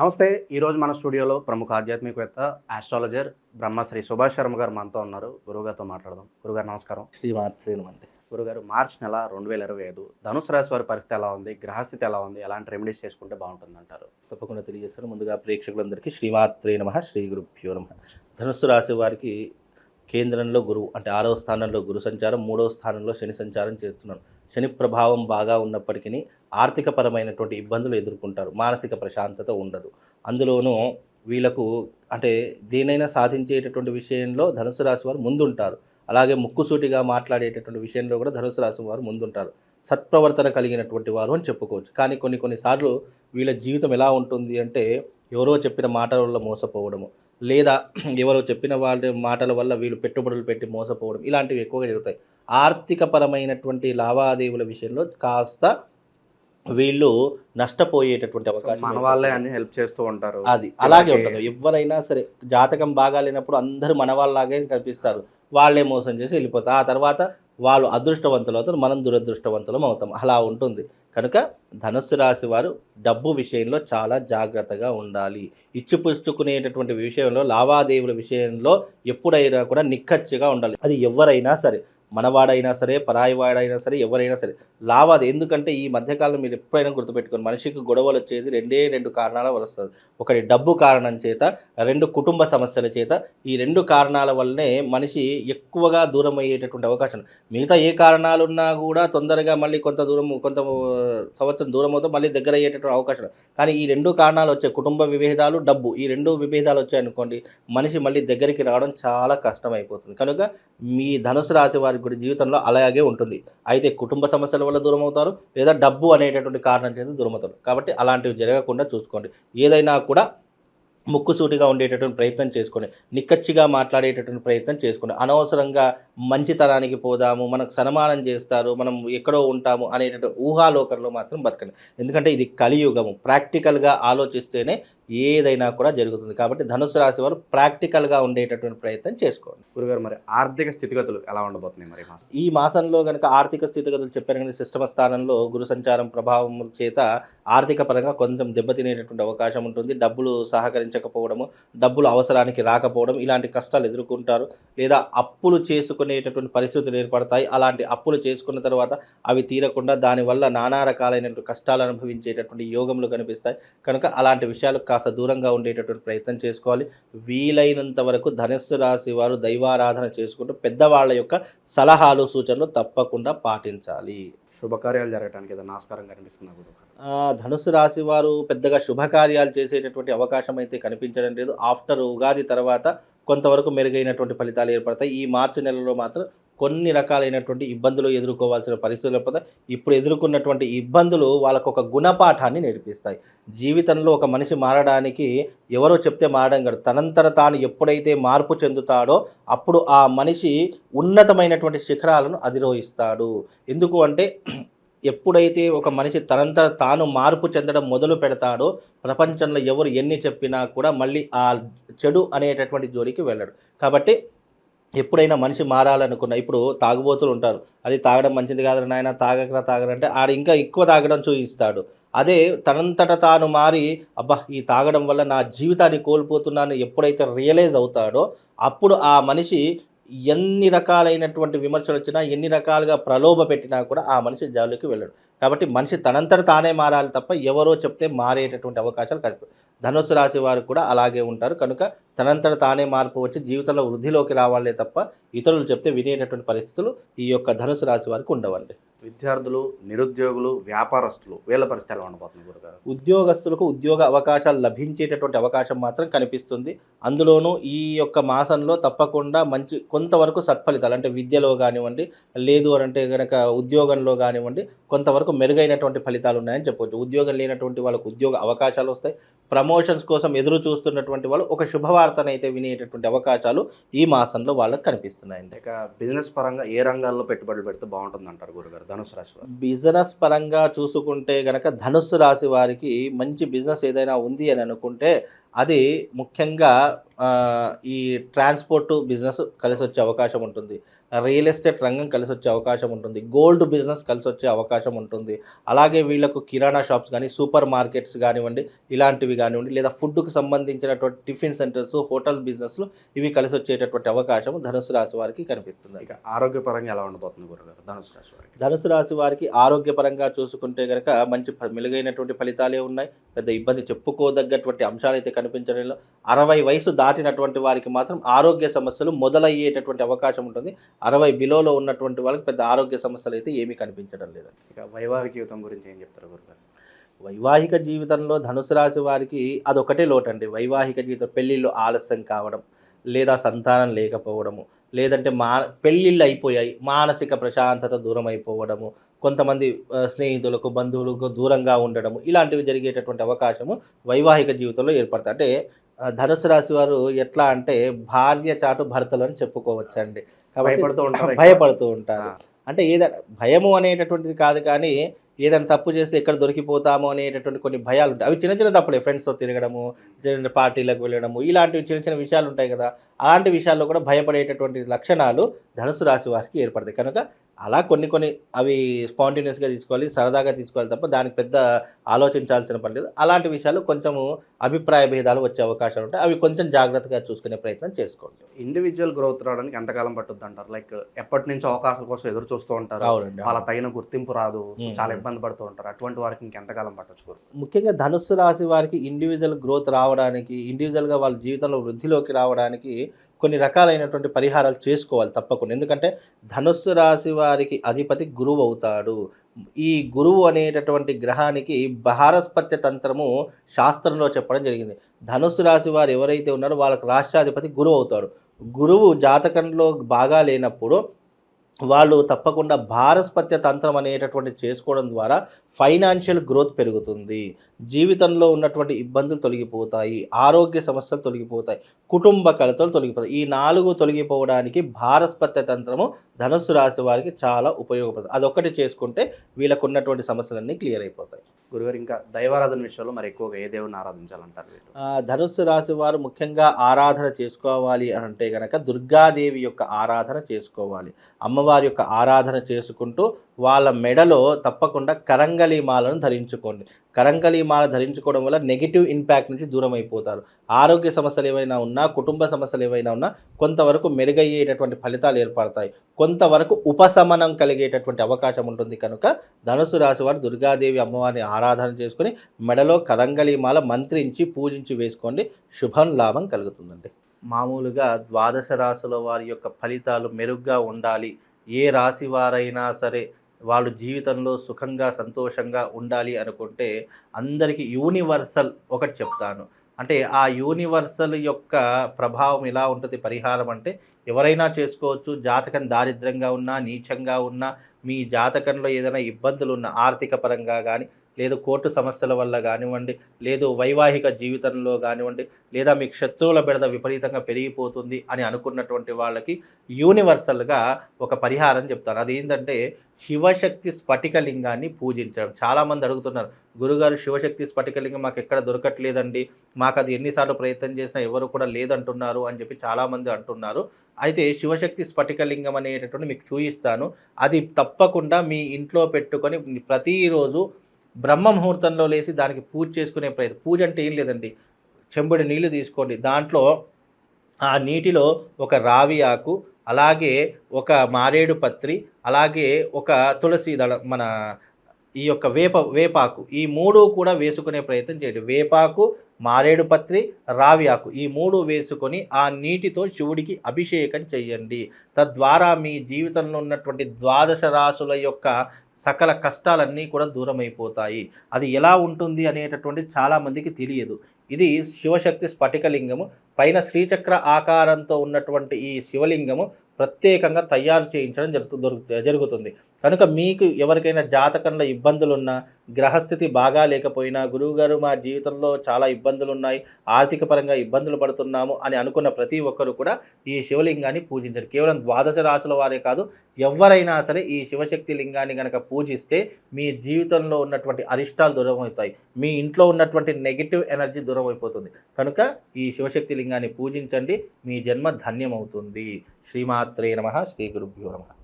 నమస్తే ఈరోజు మన స్టూడియోలో ప్రముఖ ఆధ్యాత్మికవేత్త ఆస్ట్రాలజర్ బ్రహ్మశ్రీ సుభాష్ శర్మ గారు మనతో ఉన్నారు. గురుగారితో మాట్లాడదాం. గురుగారు నమస్కారం. శ్రీమాత్రేనమండి గురుగారు మార్చ్ నెల రెండు వేల ఇరవై ఐదు ధనుసు రాశి వారి పరిస్థితి ఎలా ఉంది? గ్రహస్థితి ఎలా ఉంది? ఎలాంటి రెమెడీస్ చేసుకుంటే బాగుంటుంది అంటారు తప్పకుండా తెలియజేస్తాను ముందుగా ప్రేక్షకులందరికీ శ్రీమాత్రే నమ శ్రీ గురుభ్యో నమ. ధనుస్సు రాశి వారికి కేంద్రంలో గురువు అంటే ఆరవ స్థానంలో గురు సంచారం మూడవ స్థానంలో శని సంచారం చేస్తున్నాడు శని ప్రభావం బాగా ఉన్నప్పటికీ ఆర్థికపరమైనటువంటి ఇబ్బందులు ఎదుర్కొంటారు. మానసిక ప్రశాంతత ఉండదు. అందులోనూ వీళ్ళకు అంటే దేనైనా సాధించేటటువంటి విషయంలో ధనుసు రాశి వారు ముందుంటారు. అలాగే ముక్కుసూటిగా మాట్లాడేటటువంటి విషయంలో కూడా ధనుసు రాశి వారు ముందుంటారు. సత్ప్రవర్తన కలిగినటువంటి వారు అని చెప్పుకోవచ్చు. కానీ కొన్ని కొన్నిసార్లు వీళ్ళ జీవితం ఎలా ఉంటుంది అంటే ఎవరో చెప్పిన మాటల వల్ల మోసపోవడము లేదా ఎవరో చెప్పిన వాళ్ళ మాటల వల్ల వీళ్ళు పెట్టుబడులు పెట్టి మోసపోవడం ఇలాంటివి ఎక్కువగా జరుగుతాయి. ఆర్థికపరమైనటువంటి లావాదేవీల విషయంలో కాస్త వీళ్ళు నష్టపోయేటటువంటి అవకాశం మన వాళ్ళే అన్ని హెల్ప్ చేస్తూ ఉంటారు. అది. అలాగే ఉంటుంది. ఎవరైనా సరే జాతకం బాగాలేనప్పుడు అందరూ మన వాళ్ళలాగే కనిపిస్తారు. వాళ్ళే మోసం చేసి వెళ్ళిపోతారు. ఆ తర్వాత వాళ్ళు అదృష్టవంతులు అవుతారు. మనం దురదృష్టవంతులం అవుతాం. అలా ఉంటుంది. కనుక ధనుస్సు రాశి వారు డబ్బు విషయంలో చాలా జాగ్రత్తగా ఉండాలి. ఇచ్చిపుచ్చుకునేటటువంటి విషయంలో లావాదేవీల విషయంలో ఎప్పుడైనా కూడా నిక్కచ్చిగా ఉండాలి. అది ఎవరైనా సరే మనవాడైనా సరే పరాయివాడైనా సరే ఎవరైనా సరే. లావాది ఎందుకంటే ఈ మధ్యకాలం మీరు ఎప్పుడైనా గుర్తుపెట్టుకోండి మనిషికి గొడవలు వచ్చేది రెండే రెండు కారణాల వల్ల వస్తుంది ఒకటి డబ్బు కారణం చేత రెండు కుటుంబ సమస్యల చేత. ఈ రెండు కారణాల వల్లనే మనిషి ఎక్కువగా దూరం అయ్యేటటువంటి అవకాశం. మిగతా ఏ కారణాలు ఉన్నా కూడా తొందరగా మళ్ళీ కొంత దూరం కొంత సంవత్సరం దూరం అవుతా మళ్ళీ దగ్గర అయ్యేటటువంటి అవకాశం. కానీ ఈ రెండు కారణాలు వచ్చాయి కుటుంబ విభేదాలు డబ్బు. ఈ రెండు విభేదాలు వచ్చాయనుకోండి మనిషి మళ్ళీ దగ్గరికి రావడం చాలా కష్టమైపోతుంది. కనుక మీ ధనుసు రాశి వారి కూడా జీవితంలో అలాగే ఉంటుంది. అయితే కుటుంబ సమస్యల వల్ల దూరం అవుతారు లేదా డబ్బు అనేటటువంటి కారణం చేత దూరం అవుతారు కాబట్టి అలాంటివి జరగకుండా చూసుకోండి. ఏదైనా కూడా ముక్కుసూటిగా ఉండేటటువంటి ప్రయత్నం చేసుకోండి నిక్కచ్చిగా మాట్లాడేటటువంటి ప్రయత్నం చేసుకోండి అనవసరంగా మంచితనానికి పోదాము మనకు సన్మానం చేస్తారు మనం ఎక్కడో ఉంటాము అనేటటువంటి ఊహాలోకంలో మాత్రం బతకండి. ఎందుకంటే ఇది కలియుగము. ప్రాక్టికల్గా ఆలోచిస్తేనే ఏదైనా కూడా జరుగుతుంది. కాబట్టి ధనుసు రాశి వారు ప్రాక్టికల్గా ఉండేటటువంటి ప్రయత్నం చేసుకోండి. గురుగారు మరి ఆర్థిక స్థితిగతులు ఎలా ఉండబోతున్నాయి మరి ఈ మాసం? ఈ మాసంలో కనుక ఆర్థిక స్థితిగతులు చెప్పారు కానీ సిస్టమ స్థానంలో గురు సంచారం ప్రభావం చేత ఆర్థిక పరంగా కొంచెం దెబ్బతినేటటువంటి అవకాశం ఉంటుంది. డబ్బులు సహకరించకపోవడము డబ్బులు అవసరానికి రాకపోవడం ఇలాంటి కష్టాలు ఎదుర్కొంటారు. లేదా అప్పులు చేసుకునేటటువంటి పరిస్థితులు ఏర్పడతాయి. అలాంటి అప్పులు చేసుకున్న తర్వాత అవి తీరకుండా దానివల్ల నానా రకాలైనటువంటి కష్టాలు అనుభవించేటటువంటి యోగములు కనిపిస్తాయి. కనుక అలాంటి విషయాలు కాస్త దూరంగా ఉండేటటువంటి ప్రయత్నం చేసుకోవాలి. వీలైనంత వరకు ధనస్సు రాశి వారు దైవారాధన చేసుకుంటూ పెద్దవాళ్ళ యొక్క సలహాలు సూచనలు తప్పకుండా పాటించాలి. శుభకార్యాలు జరగడానికి ఏదైనా ఆస్కారం కనిపిస్తుందా ధనుసు రాశి వారు పెద్దగా శుభకార్యాలు చేసేటటువంటి అవకాశం అయితే కనిపించడం లేదు. ఆఫ్టర్ ఉగాది తర్వాత కొంతవరకు మెరుగైనటువంటి ఫలితాలు ఏర్పడతాయి. ఈ మార్చి నెలలో మాత్రం కొన్ని రకాలైనటువంటి ఇబ్బందులు ఎదుర్కోవాల్సిన పరిస్థితులు లేకపోతే ఇప్పుడు ఎదుర్కొన్నటువంటి ఇబ్బందులు వాళ్ళకు ఒక గుణపాఠాన్ని నేర్పిస్తాయి. జీవితంలో ఒక మనిషి మారడానికి ఎవరో చెప్తే మారడం కాదు. తనంతర తాను ఎప్పుడైతే మార్పు చెందుతాడో అప్పుడు ఆ మనిషి ఉన్నతమైనటువంటి శిఖరాలను అధిరోహిస్తాడు. ఎందుకు అంటే ఎప్పుడైతే ఒక మనిషి తనంత తాను మార్పు చెందడం మొదలు పెడతాడో ప్రపంచంలో ఎవరు ఎన్ని చెప్పినా కూడా మళ్ళీ ఆ చెడు అనేటటువంటి జోలికి వెళ్ళడు. కాబట్టి ఎప్పుడైనా మనిషి మారాలనుకున్న ఇప్పుడు తాగుబోతులు ఉంటారు. అది తాగడం మంచిది కాదు నాయన తాగకరా తాగరంటే ఆడు ఇంకా ఎక్కువ తాగడం చూపిస్తాడు. అదే తనంతట తాను మారి అబ్బా ఈ తాగడం వల్ల నా జీవితాన్ని కోల్పోతున్నాను ఎప్పుడైతే రియలైజ్ అవుతాడో అప్పుడు ఆ మనిషి ఎన్ని రకాలైనటువంటి విమర్శలు వచ్చినా ఎన్ని రకాలుగా ప్రలోభ పెట్టినా కూడా ఆ మనిషి జాలికి వెళ్ళడు. కాబట్టి మనిషి తనంతట తానే మారాలి తప్ప ఎవరో చెప్తే మారేటటువంటి అవకాశాలు కనిపి ధనుసు రాశి వారు కూడా అలాగే ఉంటారు. కనుక తనంతట తానే మార్పు వచ్చి జీవితంలో వృద్ధిలోకి రావాలే తప్ప ఇతరులు చెప్తే వినేటటువంటి పరిస్థితులు ఈ యొక్క ధనుసు రాశి వారికి ఉండవండి. విద్యార్థులు నిరుద్యోగులు వ్యాపారస్తులు వీళ్ళ పరిస్థితి ఎలా ఉండబోతుంది గురుగారు? ఉద్యోగస్తులకు ఉద్యోగ అవకాశాలు లభించేటటువంటి అవకాశం మాత్రం కనిపిస్తుంది. అందులోనూ ఈ యొక్క మాసంలో తప్పకుండా మంచి కొంతవరకు సత్ఫలితాలు అంటే విద్యలో కానివ్వండి లేదు అంటే కనుక ఉద్యోగంలో కానివ్వండి కొంతవరకు మెరుగైనటువంటి ఫలితాలు ఉన్నాయని చెప్పవచ్చు ఉద్యోగం లేనటువంటి వాళ్ళకు ఉద్యోగ అవకాశాలు వస్తాయి. ప్రమోషన్స్ కోసం ఎదురు చూస్తున్నటువంటి వాళ్ళు ఒక శుభవార్తను అయితే వినేటటువంటి అవకాశాలు ఈ మాసంలో వాళ్ళకి కనిపిస్తున్నాయండి. ఇక బిజినెస్ పరంగా ఏ రంగాల్లో పెట్టుబడులు పెడితే బాగుంటుంది అంటారు గురుగారు? ధనుసు రాశి వారు. బిజినెస్ పరంగా చూసుకుంటే గనక ధనుస్సు రాశి వారికి మంచి బిజినెస్ ఏదైనా ఉంది అని అనుకుంటే అది ముఖ్యంగా ఈ ట్రాన్స్పోర్ట్ బిజినెస్ కలిసి వచ్చే అవకాశం ఉంటుంది. రియల్ ఎస్టేట్ రంగం కలిసి వచ్చే అవకాశం ఉంటుంది. గోల్డ్ బిజినెస్ కలిసి వచ్చే అవకాశం ఉంటుంది. అలాగే వీళ్ళకు కిరాణా షాప్స్ కానీ సూపర్ మార్కెట్స్ కానివ్వండి ఇలాంటివి కానివ్వండి లేదా ఫుడ్కు సంబంధించినటువంటి టిఫిన్ సెంటర్స్ హోటల్ బిజినెస్లు ఇవి కలిసి వచ్చేటటువంటి అవకాశం ధనుసు రాశి వారికి కనిపిస్తుంది. ఇక ఆరోగ్యపరంగా ఎలా ఉండబోతుంది గురుగారు ధనుసు రాశి వారికి? ధనుసు రాశి వారికి ఆరోగ్యపరంగా చూసుకుంటే కనుక మంచి మెరుగైనటువంటి ఫలితాలే ఉన్నాయి. పెద్ద ఇబ్బంది చెప్పుకోదగ్గటువంటి అంశాలు అయితే కనిపించడం లేదు. అరవై వయసు దాటినటువంటి వారికి మాత్రం ఆరోగ్య సమస్యలు మొదలయ్యేటటువంటి అవకాశం ఉంటుంది. అరవై బిలోలో ఉన్నటువంటి వాళ్ళకి పెద్ద ఆరోగ్య సమస్యలు అయితే ఏమీ కనిపించడం లేదండి. ఇక వైవాహిక జీవితం గురించి ఏం చెప్తారు గురుగారు వైవాహిక జీవితంలో ధనుసు రాశి వారికి అదొకటే లోటండి. వైవాహిక జీవితం పెళ్ళిళ్ళు ఆలస్యం కావడం లేదా సంతానం లేకపోవడము లేదంటే మా పెళ్ళిళ్ళు అయిపోయాయి మానసిక ప్రశాంతత దూరం అయిపోవడము కొంతమంది స్నేహితులకు బంధువులకు దూరంగా ఉండడము ఇలాంటివి జరిగేటటువంటి అవకాశము వైవాహిక జీవితంలో ఏర్పడతాయి. అంటే ధనుసు రాశి వారు ఎట్లా అంటే భార్య చాటు భర్తలు అని చెప్పుకోవచ్చండి భయపడుతూ ఉంటారు. భయపడుతూ ఉంటారు. అంటే ఏదైనా భయము అనేటటువంటిది కాదు కానీ ఏదైనా తప్పు చేస్తే ఎక్కడ దొరికిపోతాము అనేటటువంటి కొన్ని భయాలు ఉంటాయి అవి చిన్న చిన్న తప్పులే ఫ్రెండ్స్తో తిరగడము చిన్న చిన్న పార్టీలకు వెళ్ళడము ఇలాంటివి చిన్న చిన్న విషయాలు ఉంటాయి కదా. అలాంటి విషయాల్లో కూడా భయపడేటటువంటి లక్షణాలు ధనుసు రాశి వారికి ఏర్పడతాయి. కనుక అలా కొన్ని కొన్ని అవి స్పాంటేనియస్గా తీసుకోవాలి సరదాగా తీసుకోవాలి తప్ప దానికి పెద్ద ఆలోచించాల్సిన పని లేదు. అలాంటి విషయాలు కొంచెము అభిప్రాయ భేదాలు వచ్చే అవకాశాలు ఉంటాయి. అవి కొంచెం జాగ్రత్తగా చూసుకునే ప్రయత్నం చేసుకోండి. ఇండివిజువల్ గ్రోత్ రావడానికి ఎంతకాలం పట్టుద్ది అంటారు లైక్ ఎప్పటి నుంచో అవకాశాల కోసం ఎదురు చూస్తూ ఉంటారు. అవునండి వాళ్ళ తగిన గుర్తింపు రాదు. చాలా ఇబ్బంది పడుతూ ఉంటారు. అటువంటి వారికి ఇంకెంతకాలం పట్టొచ్చు ముఖ్యంగా ధనుస్సు రాశి వారికి ఇండివిజువల్ గ్రోత్ రావడానికి ఇండివిజువల్గా వాళ్ళ జీవితంలో వృద్ధిలోకి రావడానికి కొన్ని రకాలైనటువంటి పరిహారాలు చేసుకోవాలి తప్పకుండా. ఎందుకంటే ధనుస్సు రాశి వారికి అధిపతి గురువు అవుతాడు. ఈ గురువు అనేటటువంటి గ్రహానికి బహారస్పత్య తంత్రము శాస్త్రంలో చెప్పడం జరిగింది. ధనుస్సు రాశి వారు ఎవరైతే ఉన్నారో వాళ్ళకి రాష్ట్రాధిపతి గురువు అవుతాడు. గురువు జాతకంలో బాగా లేనప్పుడు వాళ్ళు తప్పకుండా భారస్పత్య తంత్రం అనేటటువంటి చేసుకోవడం ద్వారా ఫైనాన్షియల్ గ్రోత్ పెరుగుతుంది. జీవితంలో ఉన్నటువంటి ఇబ్బందులు తొలగిపోతాయి. ఆరోగ్య సమస్యలు తొలగిపోతాయి. కుటుంబ కలతలు తొలగిపోతాయి. ఈ నాలుగు తొలగిపోవడానికి భారస్పత్య తంత్రము ధనుస్సు రాశి వారికి చాలా ఉపయోగపడుతుంది. అదొక్కటి చేసుకుంటే వీళ్ళకు ఉన్నటువంటి సమస్యలన్నీ క్లియర్ అయిపోతాయి. గురుగారు ఇంకా దైవారాధన విషయంలో మరి ఎక్కువగా ఏ దేవుని ఆరాధించాలంటారు ధనుస్సు రాశి వారు ముఖ్యంగా ఆరాధన చేసుకోవాలి అని అంటే గనక దుర్గాదేవి యొక్క ఆరాధన చేసుకోవాలి. అమ్మవారి యొక్క ఆరాధన చేసుకుంటూ వాళ్ళ మెడలో తప్పకుండా కరంగలి మాలను ధరించుకోండి. కరంగలి మాల ధరించుకోవడం వల్ల నెగిటివ్ ఇంపాక్ట్ నుంచి దూరం అయిపోతారు ఆరోగ్య సమస్యలు ఏవైనా ఉన్నా కుటుంబ సమస్యలు ఏవైనా ఉన్నా కొంతవరకు మెరుగయ్యేటటువంటి ఫలితాలు ఏర్పడతాయి. కొంతవరకు ఉపశమనం కలిగేటటువంటి అవకాశం ఉంటుంది. కనుక ధనుసు రాశి వారు దుర్గాదేవి అమ్మవారిని ఆరాధన చేసుకుని మెడలో కరంగలి మాల మంత్రించి పూజించి వేసుకోండి. శుభం లాభం కలుగుతుందండి. మామూలుగా ద్వాదశ రాశుల వారి యొక్క ఫలితాలు మెరుగ్గా ఉండాలి. ఏ రాశి వారైనా సరే వాళ్ళు జీవితంలో సుఖంగా సంతోషంగా ఉండాలి అనుకుంటే అందరికీ యూనివర్సల్ ఒకటి చెప్తాను. అంటే ఆ యూనివర్సల్ యొక్క ప్రభావం ఎలా ఉంటుంది పరిహారం అంటే ఎవరైనా చేసుకోవచ్చు జాతకం దారిద్రంగా ఉన్నా నీచంగా ఉన్నా మీ జాతకంలో ఏదైనా ఇబ్బందులు ఉన్న ఆర్థిక పరంగా కానీ లేదు కోర్టు సమస్యల వల్ల కానివ్వండి లేదు వైవాహిక జీవితంలో కానివ్వండి లేదా మీకు శత్రువుల బెడద విపరీతంగా పెరిగిపోతుంది అని అనుకున్నటువంటి వాళ్ళకి యూనివర్సల్గా ఒక పరిహారం చెప్తాను అది ఏంటంటే శివశక్తి స్ఫటికలింగాన్ని పూజించడం. చాలామంది అడుగుతున్నారు గురుగారు శివశక్తి స్ఫటికలింగం మాకు ఎక్కడ దొరకట్లేదండి మాకు అది ఎన్నిసార్లు ప్రయత్నం చేసినా ఎవరు కూడా లేదంటున్నారు అని చెప్పి చాలామంది అంటున్నారు. అయితే శివశక్తి స్ఫటికలింగం అనేటటువంటి మీకు చూపిస్తాను అది తప్పకుండా మీ ఇంట్లో పెట్టుకొని ప్రతిరోజు బ్రహ్మ ముహూర్తంలో లేచి దానికి పూజ చేసుకునే ప్రయత్నం. పూజ అంటే ఏం లేదండి. చెంబుడి నీళ్ళు తీసుకోండి. దాంట్లో ఆ నీటిలో ఒక రావి ఆకు అలాగే ఒక మారేడు పత్రి అలాగే ఒక తులసి దళ మన ఈ యొక్క వేప వేపాకు. ఈ మూడు కూడా వేసుకునే ప్రయత్నం చేయండి. వేపాకు మారేడు పత్రి రావి ఆకు. ఈ మూడు వేసుకొని ఆ నీటితో శివుడికి అభిషేకం చేయండి. తద్వారా మీ జీవితంలో ఉన్నటువంటి ద్వాదశ రాసుల యొక్క సకల కష్టాలన్నీ కూడా దూరం అయిపోతాయి అది ఎలా ఉంటుంది అనేటటువంటి చాలామందికి తెలియదు. ఇది శివశక్తి స్ఫటికలింగము. పైన శ్రీచక్ర ఆకారంతో ఉన్నటువంటి ఈ శివలింగము ప్రత్యేకంగా తయారు చేయించడం జరుగుతు జరుగుతుంది. కనుక మీకు ఎవరికైనా జాతకంలో ఇబ్బందులున్నా గ్రహస్థితి బాగా లేకపోయినా గురువుగారు మా జీవితంలో చాలా ఇబ్బందులు ఉన్నాయి ఆర్థిక పరంగా ఇబ్బందులు పడుతున్నాము అని అనుకున్న ప్రతి ఒక్కరు కూడా ఈ శివలింగాన్ని పూజించరు. కేవలం ద్వాదశ రాశుల వారే కాదు ఎవరైనా సరే ఈ శివశక్తి లింగాన్ని కనుక పూజిస్తే మీ జీవితంలో ఉన్నటువంటి అరిష్టాలు దూరం అవుతాయి మీ ఇంట్లో ఉన్నటువంటి నెగిటివ్ ఎనర్జీ దూరం అయిపోతుంది కనుక ఈ శివశక్తి లింగాన్ని పూజించండి. మీ జన్మ ధన్యమవుతుంది. శ్రీమాత్రే నమ. శ్రీ గురుభ్యో నమ.